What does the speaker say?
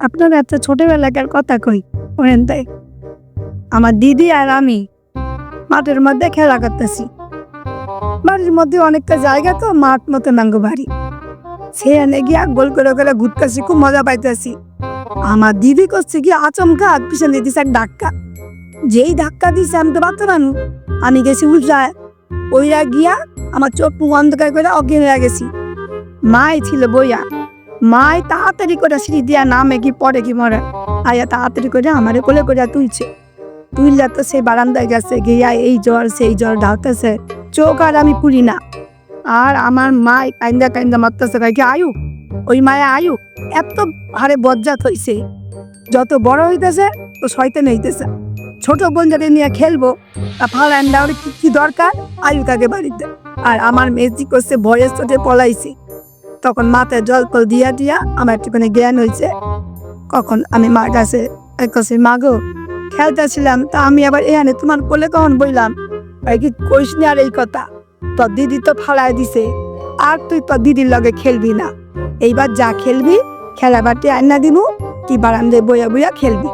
আপনার একটা ছোটবেলাকার কথা কই? ওরেন তাই। আমার দিদি আর আমি মাঠের মধ্যে খেলা করতেছি। বাড়ির মধ্যে অনেকটা জায়গা তো, মাঠ মতো নাঙ্গ বাড়ি। সেখানে গিয়া গোল করে করে ঘুরতেছি, খুব মজা পাইতেছি। আমার দিদি করছে কি আচমকা পিছনে দিছে এক ধাক্কা। যেই ধাক্কা দিছে আমি তো পারতে পারু আমি গেছি উল্টায় ওইরা গিয়া আমার চোখ অন্ধকার করে অজ্ঞান গেছি। মাই ছিল বইয়া। মাই তাড়াতাড়ি করে সিঁড়ি দিয়া নামে কি পরে কি মরে। আয়া তাড়াতাড়ি করে আমারে কোলে করে তুলছে। তুইলা তো সেই বারান্দায় গেছে, গিয়া এই জ্বর, সেই জ্বর ঢালতেছে চোখ আর আমি পুরি না। আর আমার মাই কাইন্দা কাইন্দা মারতেছে কি আয়ু? ওই মায়া আয়ু? এত হারে বজ্জাত হইছে। যত বড় হইতেছে, তো শয়তান হইতেছে। ছোট বোন যাতে নিয়ে খেলব, তা দাওরে কি কি দরকার? আয়ু তাকে বাড়িতে আর আমার মেজি করছে ভয়ের সাথে পলাইছি তখন মাথায় জল ফল দিয়া দিয়া আমার একটুখানি জ্ঞান হয়েছে কখন আমি মার কাছে কাছে মাগো খেলতেছিলাম, তা আমি আবার এখানে তোমার কোলে কখন বইলাম? আর কি কইস আর এই কথা, তোর দিদি তো ফালাই দিছে, আর তুই তোর দিদির লগে খেলবি না। এইবার যা খেলবি খেলা বাটি আন্না দিবু কি বারান্দায় বইয়া বইয়া খেলবি।